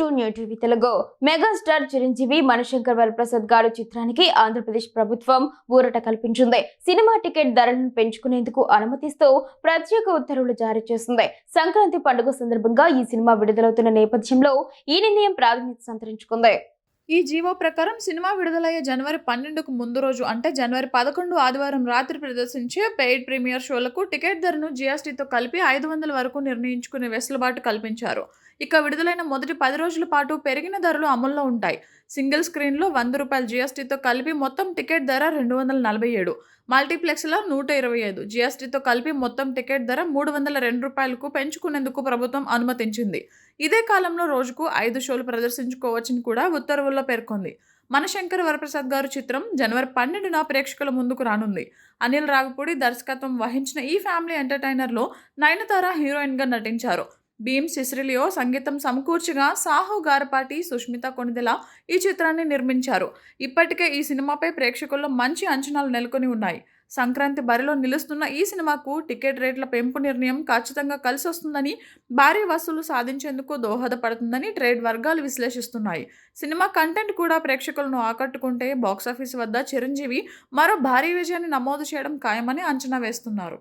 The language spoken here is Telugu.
To new TV Telugu. Megastar Chiranjeevi Manishankar Varaprasad garu చిత్రానికి ఆంధ్రప్రదేశ్ ప్రభుత్వం ఊరట కల్పించింది. సినిమా టికెట్ ధరలను పెంచుకునేందుకు అనుమతిస్తూ ప్రత్యేక ఉత్తర్వులు జారీ చేసింది. సంక్రాంతి పండుగ సందర్భంగా ఈ సినిమా విడుదలవుతున్న నేపథ్యంలో ఈ నిర్ణయం ప్రాధాన్యత సంతరించుకుంది. ఈ జీవో ప్రకారం సినిమా విడుదలయ్యే జనవరి పన్నెండుకు ముందు రోజు అంటే జనవరి పదకొండు ఆదివారం రాత్రి ప్రదర్శించే పెయిడ్ ప్రీమియర్ షోలకు టికెట్ ధరను జీఎస్టీతో కలిపి ఐదు వందల వరకు నిర్ణయించుకునే వెసులుబాటు కల్పించారు. ఇక విడుదలైన మొదటి పది రోజుల పాటు పెరిగిన ధరలు అమల్లో ఉంటాయి. సింగిల్ స్క్రీన్లో వంద రూపాయలు జీఎస్టీతో కలిపి మొత్తం టికెట్ ధర రెండు వందల నలభై ఏడు. మల్టీప్లెక్స్లో నూట ఇరవై ఐదు. జీఎస్టీతో కలిపి మొత్తం టికెట్ ధర మూడు వందల రెండు రూపాయలకు పెంచుకునేందుకు ప్రభుత్వం అనుమతించింది. ఇదే కాలంలో రోజుకు ఐదు షోలు ప్రదర్శించుకోవచ్చని కూడా ఉత్తర్వుల్లో పేర్కొంది. మనశంకర్ వరప్రసాద్ గారు చిత్రం జనవరి పన్నెండున ప్రేక్షకుల ముందుకు రానుంది. అనిల్ రాగపూడి దర్శకత్వం వహించిన ఈ ఫ్యామిలీ ఎంటర్టైనర్లో నయనతార హీరోయిన్గా నటించారు. భీమ్ సిస్రిలియో సంగీతం సమకూర్చగా సాహు గారపాటి సుష్మిత కొణిదెల ఈ చిత్రాన్ని నిర్మించారు. ఇప్పటికే ఈ సినిమాపై ప్రేక్షకుల్లో మంచి అంచనాలు నెలకొని ఉన్నాయి. సంక్రాంతి బరిలో నిలుస్తున్న ఈ సినిమాకు టికెట్ రేట్ల పెంపు నిర్ణయం ఖచ్చితంగా కలిసి వస్తుందని భారీ వసూలు సాధించేందుకు దోహదపడుతుందని ట్రేడ్ వర్గాలు విశ్లేషిస్తున్నాయి. సినిమా కంటెంట్ కూడా ప్రేక్షకులను ఆకట్టుకుంటే బాక్సాఫీస్ వద్ద చిరంజీవి మరో భారీ విజయాన్ని నమోదు చేయడం ఖాయమని అంచనా వేస్తున్నారు.